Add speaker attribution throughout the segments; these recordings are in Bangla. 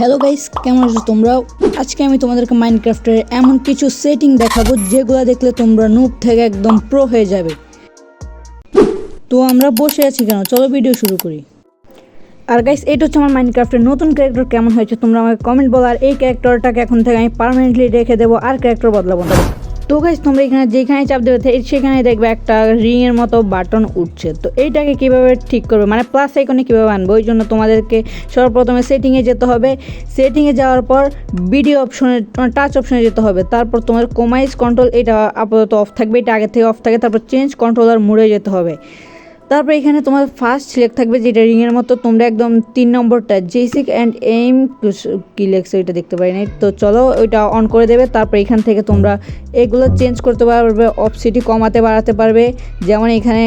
Speaker 1: হ্যালো গাইস কেমন আছো তোমরা আজকে আমি তোমাদেরকে মাইনক্রাফটের এমন কিছু সেটিং দেখাবো যেগুলো দেখলে তোমরা নুব থেকে একদম প্রো হয়ে যাবে। তো আমরা বসে আছি কেন? চলো ভিডিও শুরু করি। আর গাইস এটা হচ্ছে আমার মাইনক্রাফটের নতুন ক্যারেক্টার কেমন হয়েছে তোমরা আমাকে কমেন্ট বলো। আর এই ক্যারেক্টারটাকে এখন থেকে আমি পারমানেন্টলি রেখে দেবো, আর ক্যারেক্টার বদলাবো না। তো গাইস তোমরা এখানে যেখানে চাপ দেবে সেখানে দেখবে একটা রিংয়ের মতো বাটন উঠছে। তো এইটাকে কীভাবে ঠিক করবে? মানে প্লাস আইকনে কীভাবে আনবে? ওই জন্য তোমাদেরকে সর্বপ্রথমে সেটিংয়ে যেতে হবে। সেটিংয়ে যাওয়ার পর ভিডিও অপশনে টাচ অপশনে যেতে হবে। তারপর তোমার কোমাইজ কন্ট্রোল এটা আপাতত অফ থাকবে, এটা আগে থেকে অফ থাকে। তারপর চেঞ্জ কন্ট্রোলার মুড়ে যেতে হবে। তারপর এখানে তোমার ফার্স্ট সিলেক্ট থাকবে যেটা রিংয়ের মতো, তোমরা একদম তিন নম্বরটা জেসিক অ্যান্ড এইম কি লেখছে ওইটা দেখতে পারি নাই। তো চলো ওইটা অন করে দেবে, তারপর এখান থেকে তোমরা এগুলো চেঞ্জ করতে পারবে অপসিটি কমাতে বাড়াতে পারবে। যেমন এখানে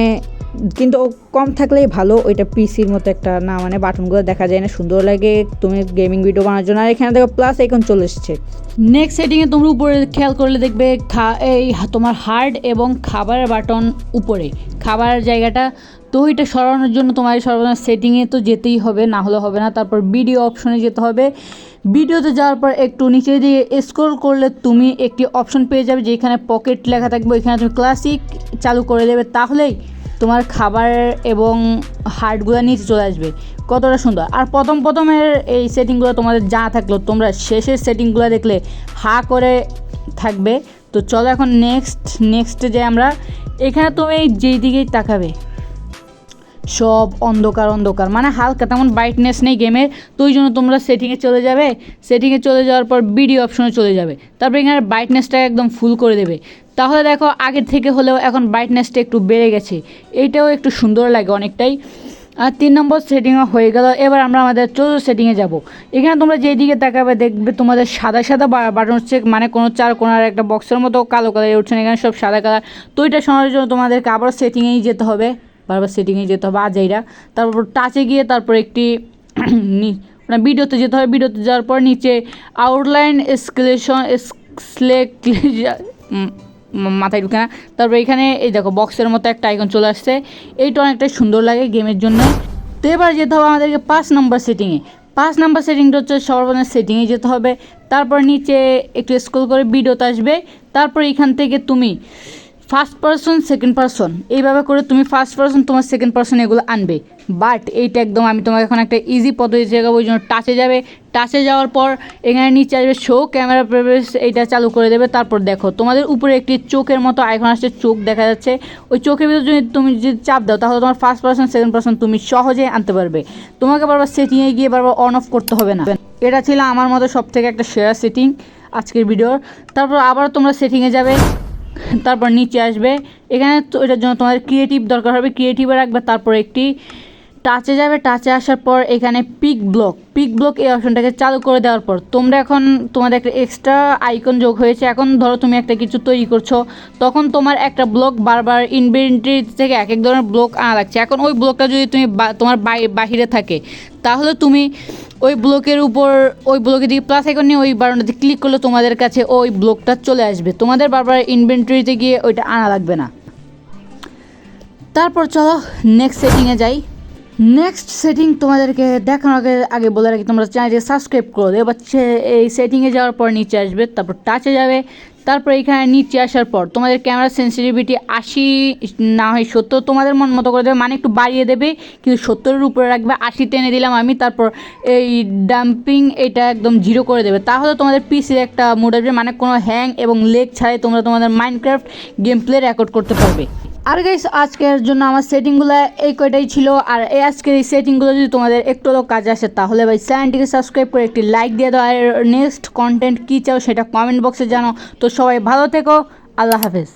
Speaker 1: কিন্তু কম থাকলেই ভালো, ওইটা পিসির মতো একটা না মানে বাটনগুলো দেখা যায় না, সুন্দর লাগে, তুমি গেমিং ভিডিও বানানোর জন্য। আর এখানে দেখো প্লাস এখন চলে এসছে।
Speaker 2: নেক্সট সেটিংয়ে তোমরা উপরে খেয়াল করলে দেখবে খা, এই তোমার হার্ড এবং খাবারের বাটন উপরে। খাবারের জায়গাটা, তো এটা সরানোর জন্য তোমার সর্বদা সেটিংয়ে তো যেতেই হবে, না হলে হবে না। তারপর ভিডিও অপশনে যেতে হবে। ভিডিওতে যাওয়ার পর একটু নিচে দিয়ে স্ক্রল করলে তুমি একটি অপশন পেয়ে যাবে, যেখানে পকেট লেখা থাকবে, ওইখানে তুমি ক্লাসিক চালু করে দেবে। তাহলেই তোমার খাবার এবং হার্টগুলো নিচে চলে আসবে। কতটা সুন্দর। আর প্রথম প্রথমের এই সেটিংগুলো তোমাদের যা থাকল, তোমরা শেষের সেটিংগুলো দেখলে হা করে থাকবে। তো চলো এখন নেক্সট নেক্সটে যে আমরা। এখানে তুমি যেই দিকেই তাকাবে সব অন্ধকার অন্ধকার। মানে হালকা, তেমন ব্রাইটনেস নেই গেমের তো ওই জন্য তোমরা সেটিংয়ে চলে যাবে। সেটিংয়ে চলে যাওয়ার পর ভিডিও অপশনে চলে যাবে। তারপর এখানে ব্রাইটনেসটা একদম ফুল করে দেবে। তাহলে দেখো আগের থেকে হলেও এখন ব্রাইটনেসটা একটু বেড়ে গেছে। এইটাও একটু সুন্দর লাগে অনেকটাই। আর তিন নম্বর সেটিংও হয়ে গেল। এবার আমরা আমাদের চতুর্থ সেটিংয়ে যাব। এখানে তোমরা যেই দিকে তাকাবে দেখবে তোমাদের সাদা সাদা বাটন হচ্ছে মানে কোনো চার কোনার একটা বক্সের মতো কালো কালার উঠছে এখানে সব সাদা কালার তো এটা শোনার জন্য তোমাদেরকে আবার সেটিংয়েই যেতে হবে। বারবার সেটিংয়ে যেতে হবে আজাইরা তারপর টাচে গিয়ে তারপর একটি মানে ভিডিওতে যেতে হবে, ভিডিওতে যাওয়ার পর নিচে আউটলাইন স্কেলেশন মাথায় ঢুকে না। তারপর এখানে এই দেখো বক্সের মতো একটা আইকন চলে আসছে। এইটা অনেকটাই সুন্দর লাগে গেমের জন্য। তো এবার যেতে হবে আমাদেরকে পাঁচ নম্বর সেটিংয়ে পাঁচ নাম্বার সেটিংটা হচ্ছে সর্বপ্রথম সেটিংয়ে যেতে হবে। তারপর নিচে একটু স্ক্রল করে ভিডিওতে আসবে। তারপর এখান থেকে তুমি ফার্স্ট পার্সন সেকেন্ড পার্সন এইভাবে করে তুমি ফার্স্ট পার্সন তোমার সেকেন্ড পারসন এগুলো আনবে। বাট এইটা একদম আমি তোমাকে এখন একটা ইজি পদ্ধতি শেখাবো ওই জন্য টাচে যাবে। টাচে যাওয়ার পর এখানে নিচে আসবে শো ক্যামেরা প্রেভেস এইটা চালু করে দেবে। তারপর দেখো, তোমাদের উপরে একটি চোখের মতো আইকন আসছে, চোখ দেখা যাচ্ছে। ওই চোখের ভিতরে যদি তুমি যদি চাপ দাও, তাহলে তোমার ফার্স্ট পার্সন সেকেন্ড পার্সন তুমি সহজে আনতে পারবে। তোমাকে বারবার সেটিংয়ে গিয়ে বারবার অন অফ করতে হবে না। এটা ছিল আমার মতো সব থেকে একটা সেরা সেটিং আজকের ভিডিওর তারপর আবার তোমরা সেটিংয়ে যাবে। তারপর নিচে আসবে। এখানে এটার জন্য তোমাদের ক্রিয়েটিভ দরকার হবে। ক্রিয়েটিভে রাখবে তারপর একটি টাচে যাবে টাচে আসার পর এখানে পিক ব্লক পিক ব্লক এই অপশনটাকে চালু করে দেওয়ার পর তোমরা এখন তোমাদের একটা এক্সট্রা আইকন যোগ হয়েছে। এখন ধরো তুমি একটা কিছু তৈরি করছ, তখন তোমার একটা ব্লক বারবার ইনভেন্টরি থেকে এক এক ধরনের ব্লক আনা লাগছে। এখন ওই ব্লকটা যদি তুমি তোমার বাহিরে থাকে, তাহলে তুমি ওই ব্লকের উপর, ওই ব্লকের দিকে প্লাস আইকন নিয়ে ওই বাটনটাতে ক্লিক করলে তোমাদের কাছে ওই ব্লকটা চলে আসবে। তোমাদের বারবার ইনভেন্টরিতে গিয়ে ওইটা আনা লাগবে না। তারপর চলো নেক্সট সেটিংয়ে যাই। নেক্সট সেটিং তোমাদেরকে দেখানোর আগে আগে বলে রাখি, তোমরা চ্যানেলটি সাবস্ক্রাইব করো দেবে এবার এই সেটিংয়ে যাওয়ার পর নিচে আসবে, তারপর টাচে যাবে। তারপর এখানে নিচে আসার পর তোমাদের ক্যামেরা সেন্সিটিভিটি আশি না হয় সত্তর, তোমাদের মন মতো করে দেবে। মানে একটু বাড়িয়ে দেবে, কিন্তু সত্তরের উপরে রাখবে, আশি টেনে দিলাম আমি, তারপর এই ডাম্পিং এটা একদম জিরো করে দেবে। তাহলে তোমাদের পিসির একটা মুড আসবে মানে কোনো হ্যাং এবং লেগ ছাড়াই তোমরা তোমাদের মাইনক্রাফট গেম প্লে রেকর্ড করতে পারবে। আর গাইস আজকের জন্য আমার সেটিংগুলো এই কয়টাই ছিল। আর এই আজকের এই সেটিংগুলো যদি তোমাদের একটু কাজে আসে, তাহলে ভাই চ্যানেলটিকে সাবস্ক্রাইব করে একটি লাইক দিয়ে দাও। আর নেক্সট কন্টেন্ট কী চাও সেটা কমেন্ট বক্সে জানো তো সবাই ভালো থেকো। আল্লাহ হাফেজ।